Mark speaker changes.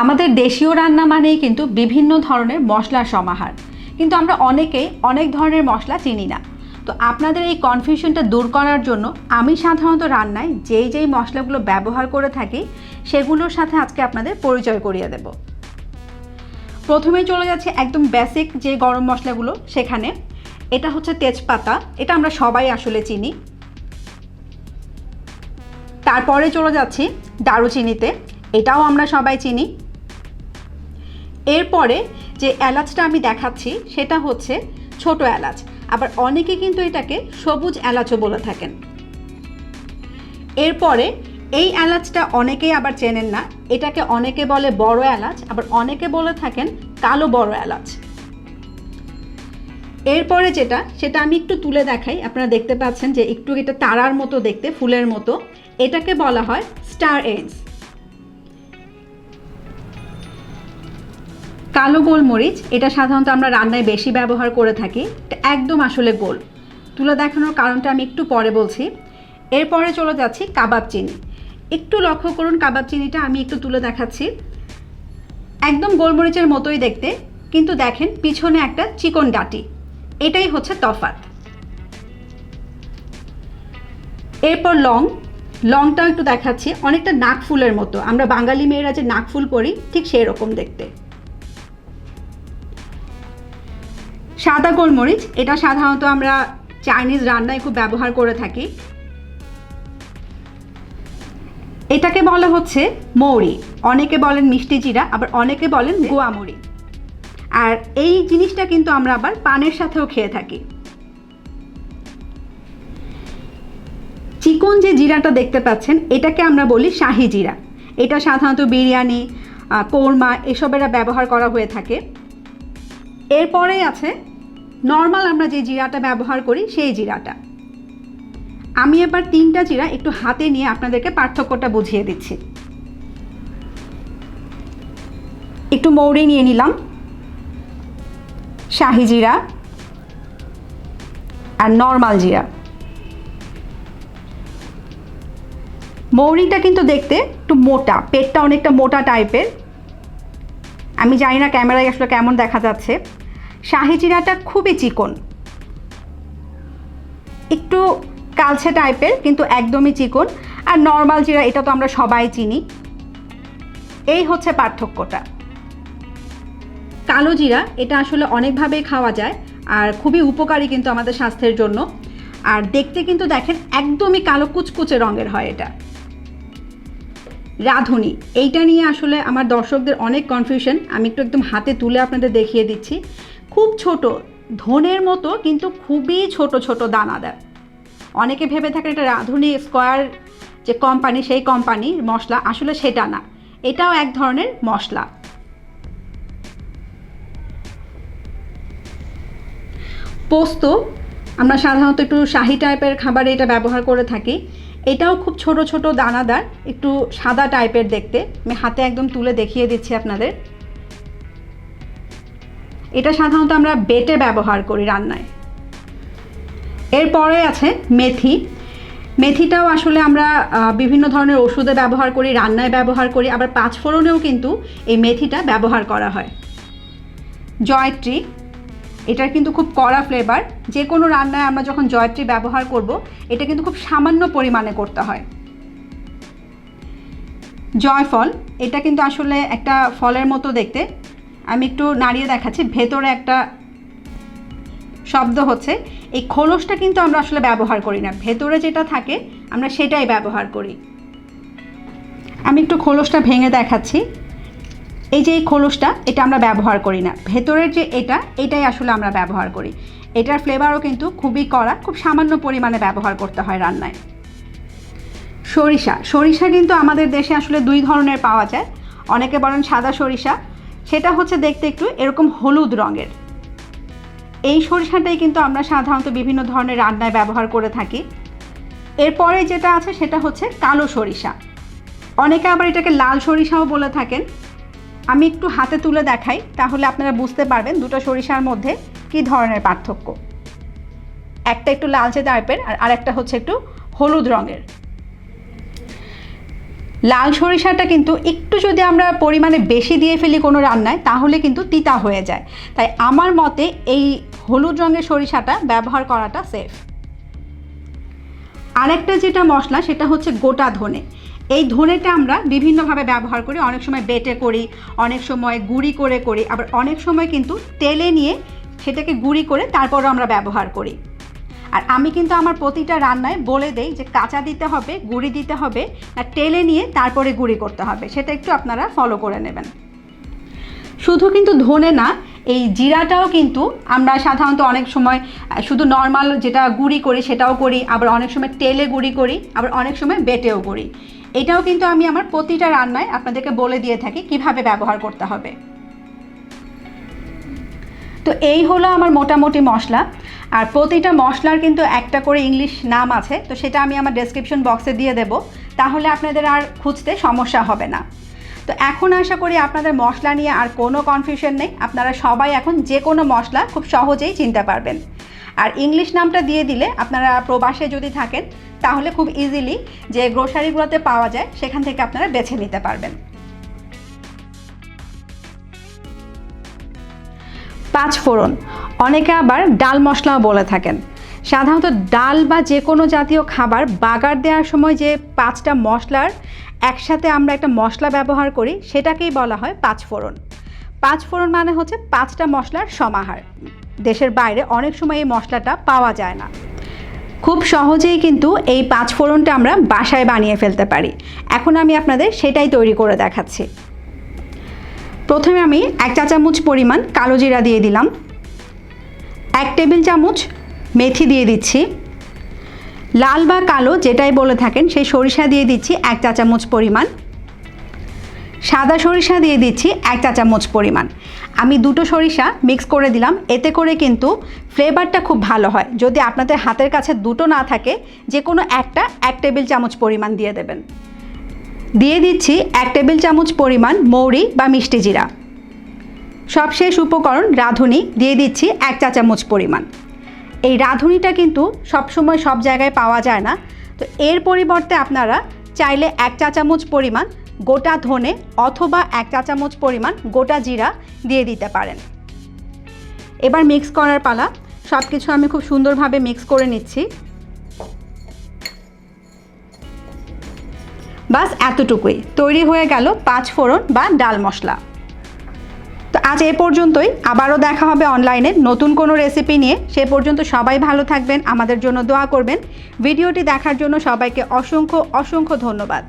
Speaker 1: আমাদের দেশীয় রান্না মানেই কিন্তু বিভিন্ন ধরনের মশলার সমাহার। কিন্তু আমরা অনেকেই অনেক ধরনের মশলা চিনি না। তো আপনাদের এই কনফিউশনটা দূর করার জন্য আমি সাধারণত রান্নায় যেই যেই মশলাগুলো ব্যবহার করে থাকি, সেগুলোর সাথে আজকে আপনাদের পরিচয় করিয়ে দেব। প্রথমেই চলে যাচ্ছে একদম বেসিক যে গরম মশলাগুলো সেখানে। এটা হচ্ছে তেজপাতা, এটা আমরা সবাই আসলে চিনি। তারপরে চলে যাচ্ছি দারুচিনিতে। এটাও আমরা সবাই চিনি। এরপরে যে এলাচটা আমি দেখাচ্ছি, সেটা হচ্ছে ছোট এলাচ। আবার অনেকে কিন্তু এটাকে সবুজ এলাচও বলে থাকেন। এরপরে এই এলাচটা অনেকেই আবার চেনেন না। এটাকে অনেকে বলে বড় এলাচ, আবার অনেকে বলে থাকেন কালো বড় এলাচ। এরপরে যেটা, সেটা আমি একটু তুলে দেখাই। আপনারা দেখতে পাচ্ছেন যে একটু এটা তারার মতো দেখতে, ফুলের মতো। এটাকে বলা হয় স্টার এন্স কালো গোলমরিচ, এটা সাধারণত আমরা রান্নায় বেশি ব্যবহার করে থাকি, এটা একদম আসলে গোল। তুলে দেখানোর কারণটা আমি একটু পরে বলছি। এরপরে চলে যাচ্ছি কাবাব চিনি। একটু লক্ষ্য করুন কাবাব চিনিটা আমি একটু তুলে দেখাচ্ছি। একদম গোলমরিচের মতোই দেখতে, কিন্তু দেখেন পিছনে একটা চিকন ডাটি। এটাই হচ্ছে তফাত এরপর লং। লংটাও একটু দেখাচ্ছি, অনেকটা নাক ফুলের মতো। আমরা বাঙালি মেয়েরা যে নাক ফুল পরি, ঠিক সেই রকম দেখতে। সাদা গোলমরিচ, এটা সাধারণত আমরা চাইনিজ রান্নায় খুব ব্যবহার করে থাকি। এটাকে বলা হচ্ছে মৌরি। অনেকে বলেন মিষ্টি জিরা, আবার অনেকে বলেন গোয়ামুড়ি আর এই জিনিসটা কিন্তু আমরা আবার পানের সাথেও খেয়ে থাকি। চিকন যে জিরাটা দেখতে পাচ্ছেন, এটাকে আমরা বলি শাহি জিরা। এটা সাধারণত বিরিয়ানি কোরমা, এসবেরা ব্যবহার করা হয়ে থাকে। এরপরেই আছে নর্মাল আমরা যে জিরাটা ব্যবহার করি, সেই জিরাটা। আমি এবার তিনটা জিরা একটু হাতে নিয়ে আপনাদেরকে পার্থক্যটা বুঝিয়ে দিচ্ছি। একটু মৌরি নিয়ে নিলাম। শাহি জিরা আর নর্মাল জিরা। মৌরিটা কিন্তু দেখতে একটু মোটা, পেটটা অনেকটা মোটা টাইপের আমি জানি না ক্যামেরায় আসলে কেমন দেখা যাচ্ছে। শাহি জিরাটা খুবই চিকন। একটু কালছে টাইপের, কিন্তু একদমই চিকন। আর নর্মাল জিরা, এটা তো আমরা সবাই চিনি। এই হচ্ছে পার্থক্যটা। কালো জিরা, এটা আসলে অনেকভাবেই খাওয়া যায়, আর খুবই উপকারী কিন্তু আমাদের স্বাস্থ্যের জন্য। আর দেখতে কিন্তু দেখেন, একদমই কালো কুচকুচে রঙের হয় এটা। রাঁধুনি। এইটা নিয়ে আসলে আমার দর্শকদের অনেক কনফিউশন আমি একটু একদম হাতে তুলে আপনাদের দেখিয়ে দিচ্ছি। খুব ছোট, ধনের মতো কিন্তু খুবই ছোট ছোট দানাদার অনেকে ভেবে থাকেন এটা রাঁধুনি স্কোয়ার যে কোম্পানি সেই কোম্পানির মশলা। আসলে সেটা না। এটাও এক ধরনের মশলা। পোস্ত, আমরা সাধারণত একটু শাহি টাইপের খাবারে এটা ব্যবহার করে থাকি। এটাও খুব ছোট ছোট দানাদার, একটু সাদা টাইপের দেখতে। আমি হাতে একদম তুলে দেখিয়ে দিচ্ছি আপনাদের। এটা সাধারণত আমরা বেটে ব্যবহার করি রান্নায়। এরপরে আছে মেথি। মেথিটাও আসলে আমরা বিভিন্ন ধরনের ওষুধে ব্যবহার করি, রান্নায় ব্যবহার করি, আবার পাঁচফোড়নেও কিন্তু এই মেথিটা ব্যবহার করা হয়। জয়ত্রী এটার কিন্তু খুব কড়া ফ্লেভার যে কোনো রান্নায় আমরা যখন জয়ত্রী ব্যবহার করব, এটা কিন্তু খুব সামান্য পরিমাণে করতে হয়। জয়ফল, এটা কিন্তু আসলে একটা ফলের মতো দেখতে। আমি একটু নাড়িয়ে দেখাচ্ছি, ভেতরে একটা শব্দ হচ্ছে। এই খোলসটা কিন্তু আমরা আসলে ব্যবহার করি না। ভেতরে যেটা থাকে, আমরা সেটাই ব্যবহার করি। আমি একটু খোলসটা ভেঙে দেখাচ্ছি। এই যে এই খোলসটা, এটা আমরা ব্যবহার করি না। ভেতরের যে এটা, এটাই আসলে আমরা ব্যবহার করি। এটার ফ্লেভারও কিন্তু খুবই কড়া, খুব সামান্য পরিমাণে ব্যবহার করতে হয় রান্নায়। সরিষা সরিষা কিন্তু আমাদের দেশে আসলে দুই ধরনের পাওয়া যায়। অনেকে বলেন সাদা সরিষা, সেটা হচ্ছে দেখতে একটু এরকম হলুদ রঙের। এই সরিষাটাই কিন্তু আমরা সাধারণত বিভিন্ন ধরনের রান্নায় ব্যবহার করে থাকি। এরপরে যেটা আছে সেটা হচ্ছে কালো সরিষা। অনেকে আবার এটাকে লাল সরিষাও বলে থাকেন। আমি একটু হাতে তুলে দেখাই, তাহলে আপনারা বুঝতে পারবেন দুটো সরিষার মধ্যে কী ধরনের পার্থক্য। একটা একটু লালচে টাইপের আর আরেকটা হচ্ছে একটু হলুদ রঙের। লাল সরিষাটা কিন্তু একটু যদি আমরা পরিমাণে বেশি দিয়ে ফেলি কোনো রান্নায়, তাহলে কিন্তু তিতা হয়ে যায়। তাই আমার মতে এই হলুদ রঙের সরিষাটা ব্যবহার করাটা সেফ আরেকটা যেটা মশলা, সেটা হচ্ছে গোটা ধনে। এই ধনেটা আমরা বিভিন্নভাবে ব্যবহার করি। অনেক সময় বেটে করি, অনেক সময় গুঁড়ি করে করি, আবার অনেক সময় কিন্তু তেলে নিয়ে সেটাকে গুঁড়ি করে তারপরও আমরা ব্যবহার করি। আর আমি কিন্তু আমার প্রতিটা রান্নায় বলে দেই যে কাঁচা দিতে হবে, গুঁড়ি দিতে হবে, আর তেলে নিয়ে তারপরে গুঁড়ি করতে হবে। সেটা একটু আপনারা ফলো করে নেবেন। শুধু কিন্তু ধনে না, এই জিরাটাও কিন্তু আমরা সাধারণত অনেক সময় শুধু নর্মাল যেটা গুঁড়ি করি সেটাও করি, আবার অনেক সময় তেলে গুঁড়ি করি, আবার অনেক সময় বেটেও করি। এটাও কিন্তু আমি আমার প্রতিটা রান্নায় আপনাদেরকে বলে দিয়ে থাকি কীভাবে ব্যবহার করতে হবে। তো এই হলো আমার মোটামুটি মশলা। আর প্রতিটা মশলার কিন্তু একটা করে ইংলিশ নাম আছে, তো সেটা আমি আমার ডেসক্রিপশন বক্সে দিয়ে দেব। তাহলে আপনাদের আর খুঁজতে সমস্যা হবে না। তো এখন আশা করি আপনাদের মশলা নিয়ে আর কোনো কনফিউশন নেই। আপনারা সবাই এখন যে কোনো মশলা খুব সহজেই চিনতে পারবেন। আর ইংলিশ নামটা দিয়ে দিলে আপনারা প্রবাসে যদি থাকেন তাহলে খুব ইজিলি যে গ্রোসারিগুলোতে পাওয়া যায়, সেখান থেকে আপনারা বেছে নিতে পারবেন। পাঁচ ফোড়ন। অনেকে আবার ডাল মশলাও বলে থাকেন। সাধারণত ডাল বা যে কোনো জাতীয় খাবার বাগার দেওয়ার সময় যে পাঁচটা মশলার একসাথে আমরা একটা মশলা ব্যবহার করি, সেটাকেই বলা হয় পাঁচ ফোড়ন। পাঁচ ফোড়ন মানে হচ্ছে পাঁচটা মশলার সমাহার। দেশের বাইরে অনেক সময় এই মশলাটা পাওয়া যায় না। খুব সহজেই কিন্তু এই পাঁচ ফোড়নটা আমরা বাসায় বানিয়ে ফেলতে পারি। এখন আমি আপনাদের সেটাই তৈরি করে দেখাচ্ছি। প্রথমে আমি এক চা চামচ পরিমাণ কালো জিরা দিয়ে দিলাম। এক টেবিল চামচ মেথি দিয়ে দিচ্ছি। লাল বা কালো যেটাই বলে থাকেন, সেই সরিষা দিয়ে দিচ্ছি এক চা চামচ পরিমাণ। সাদা সরিষা দিয়ে দিচ্ছি এক চা চামচ পরিমাণ। আমি দুটো সরিষা মিক্স করে দিলাম। এতে করে কিন্তু ফ্লেভারটা খুব ভালো হয়। যদি আপনাদের হাতের কাছে দুটো না থাকে যে কোনো একটা এক টেবিল চামচ পরিমাণ দিয়ে দেবেন। দিয়ে দিচ্ছি এক টেবিল চামচ পরিমাণ মৌরি বা মিষ্টি জিরা। সবশেষ উপকরণ রাঁধুনি। দিয়ে দিচ্ছি এক চা চামচ পরিমাণ। এই রাঁধুনিটা কিন্তু সবসময় সব জায়গায় পাওয়া যায় না। তো এর পরিবর্তে আপনারা চাইলে এক চা চামচ পরিমাণ গোটা ধনে অথবা এক চা চামচ পরিমাণ গোটা জিরা দিয়ে দিতে পারেন। এবার মিক্স করার পালা। সব কিছু আমি খুব সুন্দরভাবে মিক্স করে নিচ্ছি। বাস এতটুকুই। তৈরি হয়ে গেল পাঁচ ফোড়ন বা ডাল মশলা। তো আজ এ পর্যন্তই। আবারও দেখা হবে অনলাইনে নতুন কোনো রেসিপি নিয়ে। সে পর্যন্ত সবাই ভালো থাকবেন, আমাদের জন্য দোয়া করবেন। ভিডিওটি দেখার জন্য সবাইকে অসংখ্য অসংখ্য ধন্যবাদ।